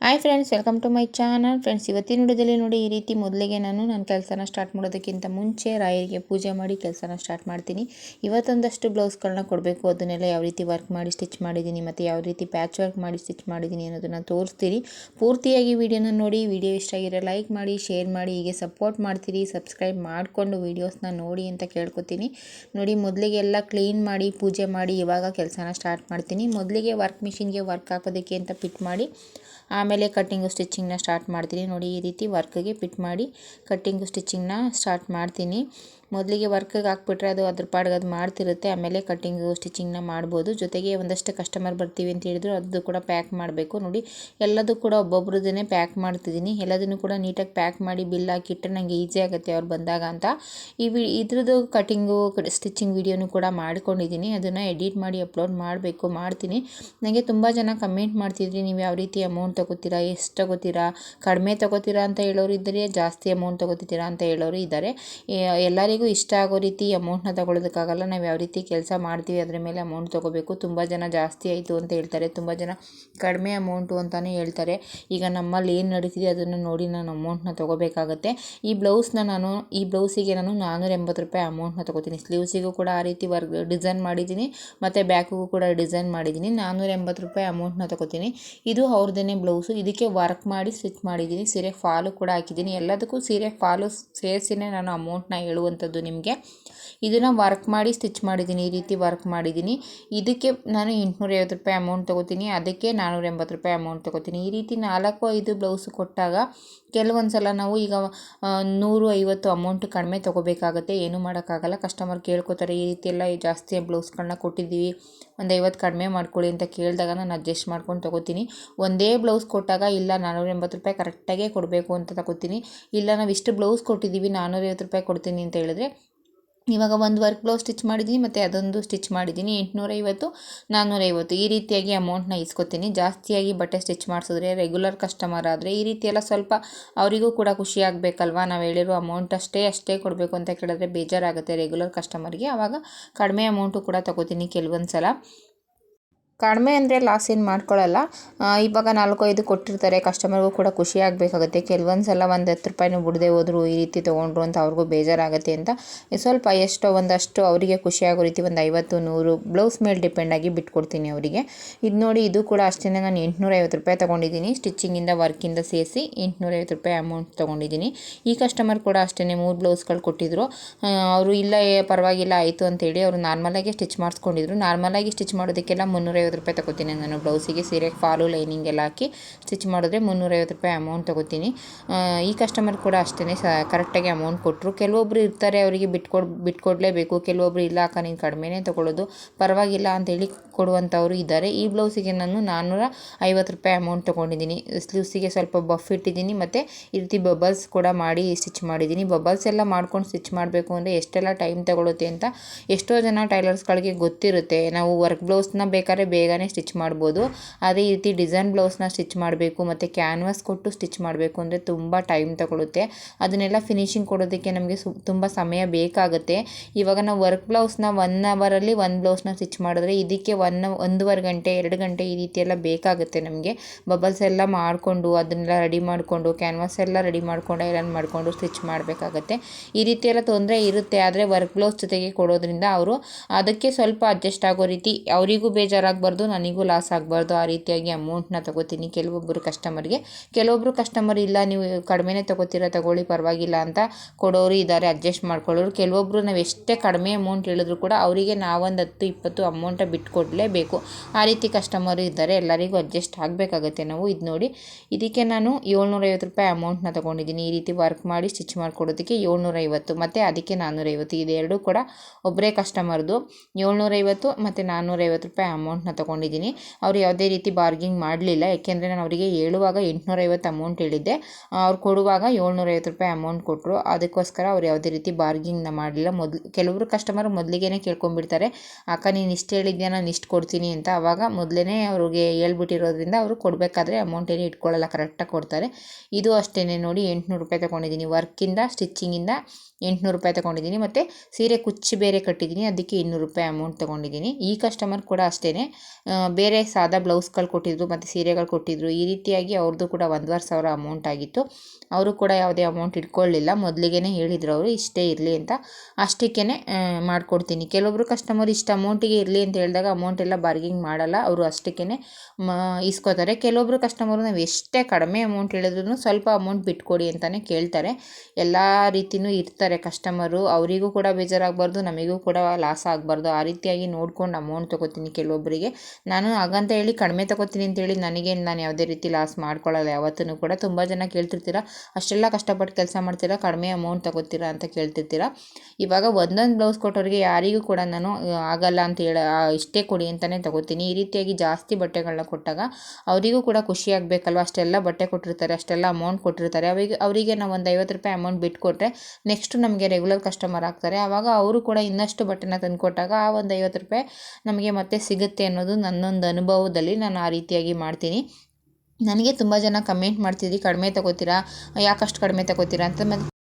Hi friends welcome to my channel friends ಇವತ್ತಿನ ವಿಡಿಯೋದಲ್ಲಿ ನೋಡಿ ಈ ರೀತಿ ಮೊದಲಿಗೆ ನಾನು ನನ್ನ ಕೆಲಸನ ಸ್ಟಾರ್ಟ್ ಮಾಡೋದಕ್ಕಿಂತ ಮುಂಚೆ ರಾಯರಿಗೆ ಪೂಜೆ ಮಾಡಿ ಕೆಲಸನ ಸ್ಟಾರ್ಟ್ ಮಾಡ್ತೀನಿ. ಇವತ್ತೊಂದಷ್ಟು ಬ್ಲೌಸ್ಗಳನ್ನ ಕೊಡಬೇಕು. ಅದನ್ನೆಲ್ಲ ಯಾವ ರೀತಿ ವರ್ಕ್ ಮಾಡಿ ಸ್ಟಿಚ್ ಮಾಡಿದ್ದೀನಿ ಮತ್ತು ಯಾವ ರೀತಿ ಪ್ಯಾಚ್ ವರ್ಕ್ ಮಾಡಿ ಸ್ಟಿಚ್ ಮಾಡಿದ್ದೀನಿ ಅನ್ನೋದನ್ನು ತೋರಿಸ್ತೀನಿ. ಪೂರ್ತಿಯಾಗಿ ವಿಡಿಯೋನ ನೋಡಿ, ವಿಡಿಯೋ ಇಷ್ಟ ಆಗಿರೋ ಲೈಕ್ ಮಾಡಿ ಶೇರ್ ಮಾಡಿ, ಹೀಗೆ ಸಪೋರ್ಟ್ ಮಾಡ್ತೀರಿ ಸಬ್ಸ್ಕ್ರೈಬ್ ಮಾಡಿಕೊಂಡು ವೀಡಿಯೋಸ್ನ ನೋಡಿ ಅಂತ ಕೇಳ್ಕೊತೀನಿ. ನೋಡಿ, ಮೊದಲಿಗೆ ಎಲ್ಲ ಕ್ಲೀನ್ ಮಾಡಿ, ಪೂಜೆ ಮಾಡಿ ಇವಾಗ ಕೆಲಸನ ಸ್ಟಾರ್ಟ್ ಮಾಡ್ತೀನಿ. ಮೊದಲಿಗೆ ವರ್ಕ್ ಮಿಷಿನ್ಗೆ ವರ್ಕ್ ಹಾಕೋದಕ್ಕೆ ಅಂತ ಪಿಟ್ ಮಾಡಿ ಕಟ್ಟಿಂಗು ಸ್ಟಿಚ್ಚಿಂಗ್ನ ಸ್ಟಾರ್ಟ್ ಮಾಡ್ತೀನಿ. ನೋಡಿ ಈ ರೀತಿ ವರ್ಕ್ಗೆ ಪಿಟ್ ಮಾಡಿ ಕಟ್ಟಿಂಗು ಸ್ಟಿಚಿಂಗ್ನ ಸ್ಟಾರ್ಟ್ ಮಾಡ್ತೀನಿ. ಮೊದಲಿಗೆ ವರ್ಕಿಗೆ ಹಾಕ್ಬಿಟ್ರೆ ಅದು ಅದ್ರ ಪಾಡಿಗೆ ಅದು ಮಾಡ್ತಿರುತ್ತೆ, ಆಮೇಲೆ ಕಟ್ಟಿಂಗು ಸ್ಟಿಚಿಂಗ್ನ ಮಾಡ್ಬೋದು. ಜೊತೆಗೆ ಒಂದಷ್ಟು ಕಸ್ಟಮರ್ ಬರ್ತೀವಿ ಅಂತ ಹೇಳಿದ್ರು ಅದು ಕೂಡ ಪ್ಯಾಕ್ ಮಾಡಬೇಕು. ನೋಡಿ, ಎಲ್ಲದೂ ಕೂಡ ಒಬ್ಬೊಬ್ರದ್ದೇ ಪ್ಯಾಕ್ ಮಾಡ್ತಿದ್ದೀನಿ. ಎಲ್ಲದನ್ನು ಕೂಡ ನೀಟಾಗಿ ಪ್ಯಾಕ್ ಮಾಡಿ ಬಿಲ್ ಹಾಕಿಟ್ಟರೆ ನನಗೆ ಈಸಿ ಆಗುತ್ತೆ ಅವ್ರು ಬಂದಾಗ ಅಂತ. ಈ ವಿ, ಇದ್ರದ್ದು ಕಟ್ಟಿಂಗು ಸ್ಟಿಚಿಂಗ್ ವಿಡಿಯೋನು ಕೂಡ ಮಾಡ್ಕೊಂಡಿದ್ದೀನಿ. ಅದನ್ನು ಎಡಿಟ್ ಮಾಡಿ ಅಪ್ಲೋಡ್ ಮಾಡಬೇಕು, ಮಾಡ್ತೀನಿ. ನನಗೆ ತುಂಬ ಜನ ಕಮೆಂಟ್ ಮಾಡ್ತಿದ್ರಿ, ನೀವು ಯಾವ ರೀತಿ ಅಮೌಂಟ್ ತಗೋತೀರಾ? ಎಷ್ಟು ತಗೋತೀರಾ? ಕಡಿಮೆ ತಗೋತೀರಾ? ಅಂತ ಹೇಳೋರು ಇದ್ದರೆ ಜಾಸ್ತಿ ಅಮೌಂಟ್ ತೊಗೋತಿದ್ದೀರಾ ಅಂತ ಹೇಳೋರು ಇದ್ದಾರೆ. ಎಲ್ಲರಿಗೂ ಎಲ್ಲರಿಗೂ ಇಷ್ಟ ಆಗೋ ರೀತಿ ಅಮೌಂಟ್ನ ತಗೊಳ್ಳೋದಕ್ಕಾಗಲ್ಲ. ನಾವು ಯಾವ ರೀತಿ ಕೆಲಸ ಮಾಡ್ತೀವಿ ಅದರ ಮೇಲೆ ಅಮೌಂಟ್ ತೊಗೋಬೇಕು. ತುಂಬ ಜನ ಜಾಸ್ತಿ ಆಯಿತು ಅಂತ ಹೇಳ್ತಾರೆ. ತುಂಬ ಜನ ಕಡಿಮೆ ಅಮೌಂಟು ಅಂತಲೇ ಹೇಳ್ತಾರೆ. ಈಗ ನಮ್ಮಲ್ಲಿ ಏನು ನಡೀತಿದೆ ಅದನ್ನು ನೋಡಿ ನಾನು ಅಮೌಂಟ್ನ ತೊಗೋಬೇಕಾಗತ್ತೆ. ಈ ಬ್ಲೌಸ್ನ ನಾನು, ಈ ಬ್ಲೌಸಿಗೆ ನಾನು ನಾನ್ನೂರ ಎಂಬತ್ತು ರೂಪಾಯಿ ಅಮೌಂಟ್ನ ತೊಗೋತೀನಿ. ಸ್ಲೀವ್ಸಿಗೂ ಕೂಡ ಆ ರೀತಿ ವರ್ಕ್ ಡಿಸೈನ್ ಮಾಡಿದ್ದೀನಿ. ಮತ್ತು ಬ್ಯಾಕಿಗೂ ಕೂಡ ಡಿಸೈನ್ ಮಾಡಿದ್ದೀನಿ. ನಾನ್ನೂರ ಎಂಬತ್ತು ರೂಪಾಯಿ ಅಮೌಂಟ್ನ ತೊಗೋತೀನಿ. ಇದು ಅವ್ರದ್ದೇ ಬ್ಲೌಸು ಇದಕ್ಕೆ ವರ್ಕ್ ಮಾಡಿ ಸ್ಟಿಚ್ ಮಾಡಿದ್ದೀನಿ. ಸೀರೆ ಫಾಲು ಕೂಡ ಹಾಕಿದ್ದೀನಿ. ಎಲ್ಲದಕ್ಕೂ ಸೀರೆ ಫಾಲು ಸೇರಿಸಿನೇ ನಾನು ಅಮೌಂಟ್ನ ಹೇಳುವಂಥದ್ದು. ನಿಮಗೆ. ಇದನ್ನು ವರ್ಕ್ ಮಾಡಿ ಸ್ಟಿಚ್ ಮಾಡಿದ್ದೀನಿ, ಈ ರೀತಿ ವರ್ಕ್ ಮಾಡಿದ್ದೀನಿ. ಇದಕ್ಕೆ ನಾನು ಎಂಟುನೂರೈವತ್ತು ರೂಪಾಯಿ ಅಮೌಂಟ್ ತೊಗೋತೀನಿ, ಅದಕ್ಕೆ ನಾನ್ನೂರ ಎಂಬತ್ತು ರೂಪಾಯಿ ಅಮೌಂಟ್ ತೊಗೋತೀನಿ. ಈ ರೀತಿ ನಾಲ್ಕು ಐದು ಬ್ಲೌಸ್ ಕೊಟ್ಟಾಗ ಕೆಲವೊಂದು ಸಲ ನಾವು ಈಗ ನೂರು ಐವತ್ತು ಅಮೌಂಟ್ ಕಡಿಮೆ ತೊಗೋಬೇಕಾಗತ್ತೆ. ಏನೂ ಮಾಡೋಕ್ಕಾಗಲ್ಲ. ಕಸ್ಟಮರ್ ಕೇಳ್ಕೊತಾರೆ, ಈ ರೀತಿ ಎಲ್ಲ ಜಾಸ್ತಿ ಬ್ಲೌಸ್ಗಳನ್ನ ಕೊಟ್ಟಿದ್ದೀವಿ, ಒಂದು ಐವತ್ತು ಕಡಿಮೆ ಮಾಡ್ಕೊಳ್ಳಿ ಅಂತ ಕೇಳಿದಾಗ ನಾನು ಅಡ್ಜಸ್ಟ್ ಮಾಡ್ಕೊಂಡು ತೊಗೋತೀನಿ. ಒಂದೇ ಬ್ಲೌಸ್ ಕೊಟ್ಟಾಗ ಇಲ್ಲ ನಾನ್ನೂರ ಎಂಬತ್ತು ರೂಪಾಯಿ ಕರೆಕ್ಟಾಗೇ ಕೊಡಬೇಕು ಅಂತ ತಗೋತೀನಿ. ಇಲ್ಲ, ನಾವು ಇಷ್ಟು ಬ್ಲೌಸ್ ಕೊಟ್ಟಿದ್ದೀವಿ ನಾನ್ನೂರೈವತ್ತು ರೂಪಾಯಿ ಕೊಡ್ತೀನಿ ಅಂತ ಹೇಳಿದ್ರೆ ಇವಾಗ ಒಂದು ವರ್ಕ್ ಬ್ಲೌಸ್ ಸ್ಟಿಚ್ ಮಾಡಿದ್ದೀನಿ, ಮತ್ತು ಅದೊಂದು ಸ್ಟಿಚ್ ಮಾಡಿದ್ದೀನಿ. ಎಂಟುನೂರೈವತ್ತು ನಾನ್ನೂರೈವತ್ತು ಈ ರೀತಿಯಾಗಿ ಅಮೌಂಟ್ನ ಇಸ್ಕೊತೀನಿ. ಜಾಸ್ತಿಯಾಗಿ ಬಟ್ಟೆ ಸ್ಟಿಚ್ ಮಾಡಿಸಿದ್ರೆ ರೆಗ್ಯುಲರ್ ಕಸ್ಟಮರ್ ಆದರೆ ಈ ರೀತಿ ಸ್ವಲ್ಪ ಅವರಿಗೂ ಕೂಡ ಖುಷಿ ಆಗಬೇಕಲ್ವಾ? ನಾವು ಹೇಳಿರೋ ಅಮೌಂಟ್ ಅಷ್ಟೇ ಅಷ್ಟೇ ಕೊಡಬೇಕು ಅಂತ ಕೇಳಿದ್ರೆ ಬೇಜಾರಾಗುತ್ತೆ ರೆಗ್ಯುಲರ್ ಕಸ್ಟಮರ್ಗೆ. ಆವಾಗ ಕಡಿಮೆ ಅಮೌಂಟು ಕೂಡ ತೊಗೋತೀನಿ ಕೆಲವೊಂದು ಸಲ ಕಡಿಮೆ ಅಂದರೆ ಲಾಸ್ ಏನು ಮಾಡ್ಕೊಳ್ಳಲ್ಲ ಇವಾಗ ನಾಲ್ಕು ಐದು ಕೊಟ್ಟಿರ್ತಾರೆ. ಕಸ್ಟಮರ್ಗೂ ಕೂಡ ಖುಷಿ ಆಗಬೇಕಾಗುತ್ತೆ. ಕೆಲವೊಂದು ಸಲ ಒಂದು ಹತ್ತು ರೂಪಾಯಿನೂ ಬಿಡದೆ ಹೋದ್ರು ಈ ರೀತಿ ತೊಗೊಂಡ್ರು ಅಂತ ಅವ್ರಿಗೂ ಬೇಜಾರಾಗುತ್ತೆ ಅಂತ. ಸ್ವಲ್ಪ ಎಷ್ಟೋ ಒಂದಷ್ಟು ಅವರಿಗೆ ಖುಷಿ ಆಗೋ ರೀತಿ ಒಂದು ಐವತ್ತು, ನೂರು ಬ್ಲೌಸ್ ಮೇಲೆ ಡಿಪೆಂಡಾಗಿ ಬಿಟ್ಕೊಡ್ತೀನಿ ಅವರಿಗೆ. ಇದು ನೋಡಿ ಇದು ಕೂಡ ಅಷ್ಟೇ ನಾನು ಎಂಟುನೂರೈವತ್ತು ರೂಪಾಯಿ ತೊಗೊಂಡಿದ್ದೀನಿ. ಸ್ಟಿಚ್ಚಿಂಗಿಂದ ವರ್ಕಿಂದ ಸೇರಿಸಿ ಎಂಟುನೂರೈವತ್ತು ರೂಪಾಯಿ ಅಮೌಂಟ್ ತೊಗೊಂಡಿದ್ದೀನಿ. ಈ ಕಸ್ಟಮರ್ ಕೂಡ ಅಷ್ಟೇ ಮೂರು ಬ್ಲೌಸ್ಗಳು ಕೊಟ್ಟಿದ್ದರು ಅವರು ಇಲ್ಲ ಪರವಾಗಿಲ್ಲ, ಆಯಿತು ಅಂತೇಳಿ ಅವರು ನಾರ್ಮಲಾಗಿ ಸ್ಟಿಚ್ ಮಾಡಿಸ್ಕೊಂಡಿದ್ರು. ನಾರ್ಮಲಾಗಿ ಸ್ಟಿಚ್ ಮಾಡೋದಕ್ಕೆಲ್ಲ ಮುನ್ನೂರೈವತ್ತು ಮುನ್ನೂರೈವತ್ತು ರೂಪಾಯಿ ತಗೋತೀನಿ ನಾನು ಬ್ಲೌಸಿಗೆ ಸೀರೆ ಫಾಲು ಲೈನಿಂಗ್ ಎಲ್ಲ ಹಾಕಿ ಸ್ಟಿಚ್ ಮಾಡಿದ್ರೆ ಮುನ್ನೂರೈವತ್ತು ರೂಪಾಯಿ ಅಮೌಂಟ್ ತಗೋತೀನಿ. ಈ ಕಸ್ಟಮರ್ ಕೂಡ ಅಷ್ಟೇ ಸ ಕರೆಕ್ಟಾಗಿ ಅಮೌಂಟ್ ಕೊಟ್ಟರು ಕೆಲವೊಬ್ಬರು ಇರ್ತಾರೆ ಅವರಿಗೆ ಬಿಟ್ಕೊಡ್, ಬಿಟ್ಕೊಡ್ಲೇಬೇಕು. ಕೆಲವೊಬ್ಬರು ಇಲ್ಲ, ಅಕ್ಕ, ನೀನು ಕಡಿಮೆನೇ ತೊಗೊಳ್ಳೋದು ಪರವಾಗಿಲ್ಲ ಅಂತೇಳಿ ಕೊಡುವಂಥವರು ಇದ್ದಾರೆ. ಈ ಬ್ಲೌಸಿಗೆ ನಾನು ನಾನ್ನೂರ ಐವತ್ತು ರೂಪಾಯಿ ಅಮೌಂಟ್ ತೊಗೊಂಡಿದ್ದೀನಿ. ಸ್ಲೀವ್ಸಿಗೆ ಸ್ವಲ್ಪ ಬಫ್ ಇಟ್ಟಿದ್ದೀನಿ. ಮತ್ತು ಈ ರೀತಿ ಬಬಲ್ಸ್ ಕೂಡ ಮಾಡಿ ಸ್ಟಿಚ್ ಮಾಡಿದ್ದೀನಿ. ಬಬಲ್ಸ್ ಎಲ್ಲ ಮಾಡ್ಕೊಂಡು ಸ್ಟಿಚ್ ಮಾಡಬೇಕು ಅಂದರೆ ಎಷ್ಟೆಲ್ಲ ಟೈಮ್ ತಗೊಳುತ್ತೆ ಅಂತ ಎಷ್ಟೋ ಜನ ಟೈಲರ್ಸ್ಗಳಿಗೆ ಗೊತ್ತಿರುತ್ತೆ. ನಾವು ವರ್ಕ್ ಬ್ಲೌಸ್ನ ಬೇಕಾದ್ರೆ ಬೇಗನೆ ಸ್ಟಿಚ್ ಮಾಡ್ಬೋದು. ಅದೇ ರೀತಿ ಡಿಸೈನ್ ಬ್ಲೌಸ್ನ ಸ್ಟಿಚ್ ಮಾಡಬೇಕು, ಮತ್ತು ಕ್ಯಾನ್ವಾಸ್ ಕೊಟ್ಟು ಸ್ಟಿಚ್ ಮಾಡಬೇಕು ಅಂದರೆ ತುಂಬ ಟೈಮ್ ತಗೊಳುತ್ತೆ. ಅದನ್ನೆಲ್ಲ ಫಿನಿಶಿಂಗ್ ಕೊಡೋದಕ್ಕೆ ನಮಗೆ ಸು, ತುಂಬ ಸಮಯ ಬೇಕಾಗುತ್ತೆ. ಇವಾಗ ನಾವು ವರ್ಕ್ ಬ್ಲೌಸ್ನ ಒನ್ ಅವರಲ್ಲಿ ಒಂದು ಬ್ಲೌಸ್ನ ಸ್ಟಿಚ್ ಮಾಡಿದ್ರೆ ಇದಕ್ಕೆ ಒನ್ ಒಂದೂವರೆ ಗಂಟೆ, ಎರಡು ಗಂಟೆ ಈ ರೀತಿ ಎಲ್ಲ ಬೇಕಾಗುತ್ತೆ ನಮಗೆ. ಬಬಲ್ಸ್ ಎಲ್ಲ ಮಾಡಿಕೊಂಡು, ಅದನ್ನೆಲ್ಲ ರೆಡಿ ಮಾಡಿಕೊಂಡು, ಕ್ಯಾನ್ವಾಸ್ ಎಲ್ಲ ರೆಡಿ ಮಾಡ್ಕೊಂಡು, ಐರನ್ ಮಾಡಿಕೊಂಡು ಸ್ಟಿಚ್ ಮಾಡಬೇಕಾಗುತ್ತೆ. ಈ ರೀತಿ ಎಲ್ಲ ತೊಂದರೆ ಇರುತ್ತೆ, ಆದರೆ ವರ್ಕ್ ಬ್ಲೌಸ್ ಜೊತೆಗೆ ಕೊಡೋದ್ರಿಂದ ಅವರು ಅದಕ್ಕೆ ಸ್ವಲ್ಪ ಅಡ್ಜಸ್ಟ್ ಆಗೋ ರೀತಿ, ಅವರಿಗೂ ಬೇಜಾರಾಗಬಾರ್ದು. ಆಗಬಾರ್ದು, ನನಗೂ ಲಾಸ್ ಆಗಬಾರ್ದು, ಆ ರೀತಿಯಾಗಿ ಅಮೌಂಟ್ನ ತಗೋತೀನಿ. ಕೆಲವೊಬ್ಬರು ಕಸ್ಟಮರ್ಗೆ ಕೆಲವೊಬ್ಬರು ಕಸ್ಟಮರ್ ಇಲ್ಲ, ನೀವು ಕಡಿಮೆನೇ ತಗೋತೀರಾ, ತಗೊಳ್ಳಿ, ಪರವಾಗಿಲ್ಲ ಅಂತ ಕೊಡೋರು ಇದ್ದಾರೆ ಅಡ್ಜಸ್ಟ್ ಮಾಡ್ಕೊಳ್ಳೋರು. ಕೆಲವೊಬ್ಬರು ನಾವು ಎಷ್ಟೇ ಕಡಿಮೆ ಅಮೌಂಟ್ ಹೇಳಿದ್ರು ಕೂಡ ಅವರಿಗೆ ನಾವೊಂದು ಹತ್ತು, ಇಪ್ಪತ್ತು ಅಮೌಂಟ ಬಿಟ್ಕೊಡಲೇಬೇಕು. ಆ ರೀತಿ ಕಸ್ಟಮರು ಇದ್ದಾರೆ, ಎಲ್ಲರಿಗೂ ಅಡ್ಜಸ್ಟ್ ಆಗಬೇಕಾಗತ್ತೆ ನಾವು. ಇದು ನೋಡಿ, ಇದಕ್ಕೆ ನಾನು ಏಳ್ನೂರೈವತ್ತು ರೂಪಾಯಿ ಅಮೌಂಟ್ನ ತೊಗೊಂಡಿದ್ದೀನಿ. ಈ ರೀತಿ ವರ್ಕ್ ಮಾಡಿ ಸ್ಟಿಚ್ ಮಾಡಿಕೊಡೋದಕ್ಕೆ ಏಳ್ನೂರೈವತ್ತು, ಮತ್ತು ಅದಕ್ಕೆ ನಾನ್ನೂರೈವತ್ತು ಇದೆರಡೂ ಕೂಡ ಒಬ್ಬರೇ ಕಸ್ಟಮರ್ದು ಏಳ್ನೂರೈವತ್ತು ಮತ್ತು ನಾನ್ನೂರೈವತ್ತು ರೂಪಾಯಿ ಅಮೌಂಟ್ನ ತೊಗೊಂಡಿದ್ದೀನಿ. ಅವರು ಯಾವುದೇ ರೀತಿ ಬಾರ್ಗಿಂಗ್ ಮಾಡಲಿಲ್ಲ. ಯಾಕೆಂದರೆ ನಾನು ಅವರಿಗೆ ಹೇಳುವಾಗ ಎಂಟುನೂರೈವತ್ತು ಅಮೌಂಟ್ ಹೇಳಿದ್ದೆ. ಅವ್ರು ಕೊಡುವಾಗ ಏಳ್ನೂರೈವತ್ತು ರೂಪಾಯಿ ಅಮೌಂಟ್ ಕೊಟ್ಟರು ಅದಕ್ಕೋಸ್ಕರ ಅವ್ರು ಯಾವುದೇ ರೀತಿ ಬಾರ್ಗಿಂಗ್ನ ಮಾಡಲಿಲ್ಲ. ಮೊದಲು, ಕೆಲವರು ಕಸ್ಟಮರ್ ಮೊದಲಿಗೆ ಕೇಳ್ಕೊಂಡ್ಬಿಡ್ತಾರೆ. ಅಕ್ಕ, ನೀನು ಇಷ್ಟು ಹೇಳಿದ್ಯಾ? ನಾನು ಇಷ್ಟು ಕೊಡ್ತೀನಿ ಅಂತ ಆವಾಗ ಮೊದಲೇ ಅವ್ರಿಗೆ ಹೇಳ್ಬಿಟ್ಟಿರೋದ್ರಿಂದ ಅವರು ಕೊಡಬೇಕಾದ್ರೆ ಅಮೌಂಟ್ ಏನೇ ಇಟ್ಕೊಳ್ಳಲ್ಲ. ಕರೆಕ್ಟಾಗಿ ಕೊಡ್ತಾರೆ. ಇದು ಅಷ್ಟೇ ನೋಡಿ ಎಂಟುನೂರು ರೂಪಾಯಿ ತೊಗೊಂಡಿದ್ದೀನಿ. ವರ್ಕಿಂದ ಸ್ಟಿಚ್ಚಿಂಗಿಂದ ಎಂಟುನೂರು ರೂಪಾಯಿ ತೊಗೊಂಡಿದ್ದೀನಿ. ಮತ್ತು ಸೀರೆ ಕುಚ್ಚು ಬೇರೆ ಕಟ್ಟಿದ್ದೀನಿ. ಅದಕ್ಕೆ ಇನ್ನೂರು ರೂಪಾಯಿ ಅಮೌಂಟ್ ತೊಗೊಂಡಿದ್ದೀನಿ. ಈ ಕಸ್ಟಮರ್ ಕೂಡ ಅಷ್ಟೇ ಬೇರೆ ಸಾದಾ ಬ್ಲೌಸ್ಗಳು ಕೊಟ್ಟಿದ್ರು, ಮತ್ತು ಸೀರೆಗಳು ಕೊಟ್ಟಿದ್ರು. ಈ ರೀತಿಯಾಗಿ ಅವ್ರದ್ದು ಕೂಡ ಒಂದೂವರೆ ಸಾವಿರ ಅಮೌಂಟ್ ಆಗಿತ್ತು. ಅವರು ಕೂಡ ಯಾವುದೇ ಅಮೌಂಟ್ ಇಟ್ಕೊಳ್ಳಿಲ್ಲ ಮೊದಲಿಗೆ ಹೇಳಿದರು ಅವರು, ಇಷ್ಟೇ ಇರಲಿ ಅಂತ. ಅಷ್ಟಕ್ಕೇ ಮಾಡಿಕೊಡ್ತೀನಿ. ಕೆಲವೊಬ್ಬರು ಕಸ್ಟಮರ್ ಇಷ್ಟು ಅಮೌಂಟಿಗೆ ಇರಲಿ ಅಂತ ಹೇಳಿದಾಗ ಅಮೌಂಟ್ ಎಲ್ಲ ಬಾರ್ಗಿಂಗ್ ಮಾಡಲ್ಲ. ಅವರು ಅಷ್ಟಕ್ಕೇ ಮ, ಇಸ್ಕೋತಾರೆ. ಕೆಲವೊಬ್ಬರು ಕಸ್ಟಮರು ನಾವು ಎಷ್ಟೇ ಕಡಿಮೆ ಅಮೌಂಟ್ ಹೇಳಿದ್ರು ಸ್ವಲ್ಪ ಅಮೌಂಟ್ ಬಿಟ್ಕೊಡಿ ಅಂತಲೇ ಕೇಳ್ತಾರೆ. ಎಲ್ಲ ರೀತಿಯೂ ಇರ್ತಾರೆ ಕಸ್ಟಮರು ಅವರಿಗೂ ಕೂಡ ಬೇಜಾರಾಗಬಾರ್ದು, ನಮಗೂ ಕೂಡ ಲಾಸ್ ಆಗಬಾರ್ದು. ಆ ರೀತಿಯಾಗಿ ನೋಡ್ಕೊಂಡು ಅಮೌಂಟ್ ತೊಗೋತೀನಿ ಕೆಲವೊಬ್ಬರಿಗೆ ನಾನು ಹಾಗಂತ ಹೇಳಿ ಕಡಿಮೆ ತಗೋತೀನಿ ಅಂತೇಳಿ ನನಗೆ ನಾನು ಯಾವುದೇ ರೀತಿ ಲಾಸ್ ಮಾಡ್ಕೊಳ್ಳಲ್ಲ. ಯಾವತ್ತೂ ಕೂಡ ತುಂಬ ಜನ ಕೇಳ್ತಿರ್ತೀರ, ಅಷ್ಟೆಲ್ಲ ಕಷ್ಟಪಟ್ಟು ಕೆಲಸ ಮಾಡ್ತೀರಾ, ಕಡಿಮೆ ಅಮೌಂಟ್ ತಗೋತೀರಾ ಅಂತ ಕೇಳ್ತಿರ್ತೀರ. ಇವಾಗ ಒಂದೊಂದು ಬ್ಲೌಸ್ ಕೊಟ್ಟೋರಿಗೆ ಯಾರಿಗೂ ಕೂಡ ನಾನು ಆಗಲ್ಲ ಅಂತ ಹೇಳ ಇಷ್ಟೇ ಕೊಡಿ ಅಂತಲೇ ತಗೋತೀನಿ. ಈ ರೀತಿಯಾಗಿ ಜಾಸ್ತಿ ಬಟ್ಟೆಗಳನ್ನ ಕೊಟ್ಟಾಗ ಅವರಿಗೂ ಕೂಡ ಖುಷಿ ಆಗಬೇಕಲ್ವ? ಅಷ್ಟೆಲ್ಲ ಬಟ್ಟೆ ಕೊಟ್ಟಿರ್ತಾರೆ, ಅಷ್ಟೆಲ್ಲ ಅಮೌಂಟ್ ಕೊಟ್ಟಿರ್ತಾರೆ. ಅವರಿಗೆ ಅವರಿಗೆ ನಾವು ಒಂದು ಐವತ್ತು ರೂಪಾಯಿ ಅಮೌಂಟ್ ಬಿಟ್ಕೊಟ್ರೆ ನೆಕ್ಸ್ಟ್ ನಮಗೆ ರೆಗ್ಯುಲರ್ ಕಸ್ಟಮರ್ ಆಗ್ತಾರೆ. ಆವಾಗ ಅವರು ಕೂಡ ಇನ್ನಷ್ಟು ಬಟ್ಟೆನ ತಂದುಕೊಟ್ಟಾಗ ಆ ಒಂದು ಐವತ್ತು ರೂಪಾಯಿ ನಮಗೆ ಮತ್ತೆ ಸಿಗುತ್ತೆ ಅನ್ನೋದು ನನ್ನೊಂದು ಅನುಭವದಲ್ಲಿ ನಾನು ಆ ರೀತಿಯಾಗಿ ಮಾಡ್ತೀನಿ. ನನಗೆ ತುಂಬ ಜನ ಕಮೆಂಟ್ ಮಾಡ್ತಿದ್ರಿ ಕಡಿಮೆ ತಗೋತೀರಾ? ಯಾಕಷ್ಟು ಕಡಿಮೆ ತಗೋತೀರಾ ಅಂತ ಮತ್ತು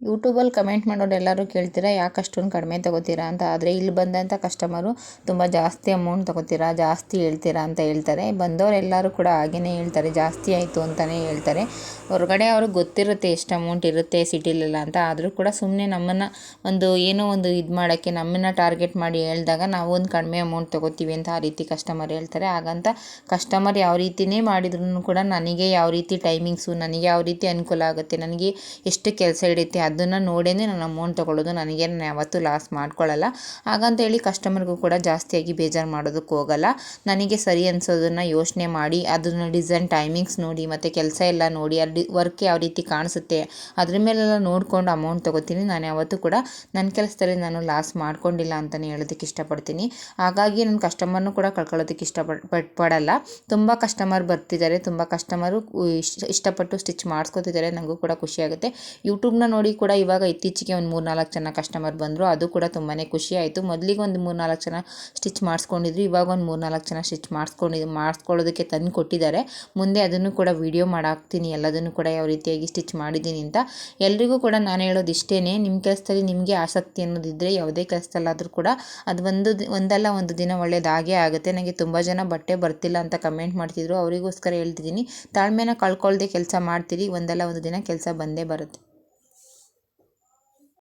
ಯೂಟ್ಯೂಬಲ್ಲಿ ಕಮೆಂಟ್ ಮಾಡೋರು ಎಲ್ಲರೂ ಕೇಳ್ತೀರಾ, ಯಾಕೆ ಅಷ್ಟೊಂದು ಕಡಿಮೆ ತೊಗೋತೀರಾ ಅಂತ? ಆದರೆ ಇಲ್ಲಿ ಬಂದಂಥ ಕಸ್ಟಮರು ತುಂಬ ಜಾಸ್ತಿ ಅಮೌಂಟ್ ತೊಗೋತೀರಾ, ಜಾಸ್ತಿ ಹೇಳ್ತೀರಾ ಅಂತ ಹೇಳ್ತಾರೆ. ಬಂದವರೆಲ್ಲರೂ ಕೂಡ ಹಾಗೆಯೇ ಹೇಳ್ತಾರೆ, ಜಾಸ್ತಿ ಆಯಿತು ಅಂತಲೇ ಹೇಳ್ತಾರೆ. ಹೊರಗಡೆ ಅವ್ರಿಗೆ ಗೊತ್ತಿರುತ್ತೆ ಎಷ್ಟು ಅಮೌಂಟ್ ಇರುತ್ತೆ ಸಿಟಿಲೆಲ್ಲ ಅಂತ. ಆದರೂ ಕೂಡ ಸುಮ್ಮನೆ ನಮ್ಮನ್ನು ಒಂದು ಏನೋ ಒಂದು ಇದು ಮಾಡೋಕ್ಕೆ, ನಮ್ಮನ್ನು ಟಾರ್ಗೆಟ್ ಮಾಡಿ ಹೇಳಿದಾಗ ನಾವು ಒಂದು ಕಡಿಮೆ ಅಮೌಂಟ್ ತೊಗೋತೀವಿ ಅಂತ ಆ ರೀತಿ ಕಸ್ಟಮರ್ ಹೇಳ್ತಾರೆ. ಹಾಗಂತ ಕಸ್ಟಮರ್ ಯಾವ ರೀತಿಯೇ ಮಾಡಿದ್ರು ಕೂಡ ನನಗೆ ಯಾವ ರೀತಿ ಟೈಮಿಂಗ್ಸು ನನಗೆ ಯಾವ ರೀತಿ ಅನುಕೂಲ ಆಗುತ್ತೆ, ನನಗೆ ಎಷ್ಟು ಕೆಲಸ ಹಿಡಿಯುತ್ತೆ ಅದನ್ನು ನೋಡೇ ನಾನು ಅಮೌಂಟ್ ತೊಗೊಳ್ಳೋದು. ನನಗೆ ನಾನು ಯಾವತ್ತೂ ಲಾಸ್ ಮಾಡ್ಕೊಳ್ಳಲ್ಲ ಹಾಗಂತೇಳಿ ಕಸ್ಟಮರ್ಗೂ ಕೂಡ ಜಾಸ್ತಿಯಾಗಿ ಬೇಜಾರು ಮಾಡೋದಕ್ಕೆ ಹೋಗಲ್ಲ. ನನಗೆ ಸರಿ ಅನಿಸೋದನ್ನು ಯೋಚನೆ ಮಾಡಿ, ಅದನ್ನು ಡಿಸೈನ್ ಟೈಮಿಂಗ್ಸ್ ನೋಡಿ, ಮತ್ತು ಕೆಲಸ ಎಲ್ಲ ನೋಡಿ, ಅಲ್ಲಿ ವರ್ಕ್ ಯಾವ ರೀತಿ ಕಾಣಿಸುತ್ತೆ, ಅದ್ರ ಮೇಲೆಲ್ಲ ನೋಡಿಕೊಂಡು ಅಮೌಂಟ್ ತೊಗೋತೀನಿ. ನಾನು ಯಾವತ್ತೂ ಕೂಡ ನನ್ನ ಕೆಲಸದಲ್ಲಿ ನಾನು ಲಾಸ್ ಮಾಡ್ಕೊಂಡಿಲ್ಲ ಅಂತಲೇ ಹೇಳೋದಕ್ಕೆ ಇಷ್ಟಪಡ್ತೀನಿ. ಹಾಗಾಗಿ ನನ್ನ ಕಸ್ಟಮರ್ನೂ ಕೂಡ ಕಳ್ಕೊಳ್ಳೋದಕ್ಕೆ ಇಷ್ಟಪಟ್ಟು ಪಡಲ್ಲ. ತುಂಬ ಕಸ್ಟಮರ್ ಬರ್ತಿದ್ದಾರೆ. ತುಂಬ ಕಸ್ಟಮರು ಇಷ್ಟ, ಇಷ್ಟಪಟ್ಟು ಸ್ಟಿಚ್ ಮಾಡಿಸ್ಕೊತಿದ್ದಾರೆ. ನನಗೂ ಕೂಡ ಖುಷಿಯಾಗುತ್ತೆ ಯೂಟ್ಯೂಬ್ನ ನೋಡಿ ಕೂಡ ಇವಾಗ ಇತ್ತೀಚೆಗೆ ಒಂದು ಮೂರು ನಾಲ್ಕು ಜನ ಕಸ್ಟಮರ್ ಬಂದರು. ಅದು ಕೂಡ ತುಂಬಾ ಖುಷಿ ಆಯಿತು. ಮೊದಲಿಗೆ ಒಂದು ಮೂರು ನಾಲ್ಕು ಜನ ಸ್ಟಿಚ್ ಮಾಡಿಸ್ಕೊಂಡಿದ್ರು. ಇವಾಗ ಒಂದು ಮೂರು ನಾಲ್ಕು ಜನ ಸ್ಟಿಚ್ ಮಾಡಿಸ್ಕೊಂಡಿದ್ದು ಮಾಡಿಸ್ಕೊಳ್ಳೋದಕ್ಕೆ ತಂದು ಕೊಟ್ಟಿದ್ದಾರೆ. ಮುಂದೆ ಅದನ್ನು ಕೂಡ ವೀಡಿಯೋ ಮಾಡಾಕ್ತೀನಿ. ಎಲ್ಲದನ್ನು ಕೂಡ ಯಾವ ರೀತಿಯಾಗಿ ಸ್ಟಿಚ್ ಮಾಡಿದ್ದೀನಿ ಅಂತ. ಎಲ್ರಿಗೂ ಕೂಡ ನಾನು ಹೇಳೋದು ಇಷ್ಟೇ ನಿಮ್ಮ ಕೆಲಸದಲ್ಲಿ ನಿಮಗೆ ಆಸಕ್ತಿ ಅನ್ನೋದಿದ್ದರೆ ಯಾವುದೇ ಕೆಲಸದಲ್ಲಾದರೂ ಕೂಡ ಅದು ಒಂದು ಒಂದಲ್ಲ ಒಂದು ದಿನ ಒಳ್ಳೇದಾಗೇ ಆಗುತ್ತೆ. ನನಗೆ ತುಂಬ ಜನ ಬಟ್ಟೆ ಬರ್ತಿಲ್ಲ ಅಂತ ಕಮೆಂಟ್ ಮಾಡ್ತಿದ್ರು. ಅವರಿಗೋಸ್ಕರ ಹೇಳ್ತಿದ್ದೀನಿ. ತಾಳ್ಮೆನ ಕಳ್ಕೊಳ್ಳದೆ ಕೆಲಸ ಮಾಡ್ತೀರಿ. ಒಂದಲ್ಲ ಒಂದು ದಿನ ಕೆಲಸ ಬಂದೇ ಬರುತ್ತೆ.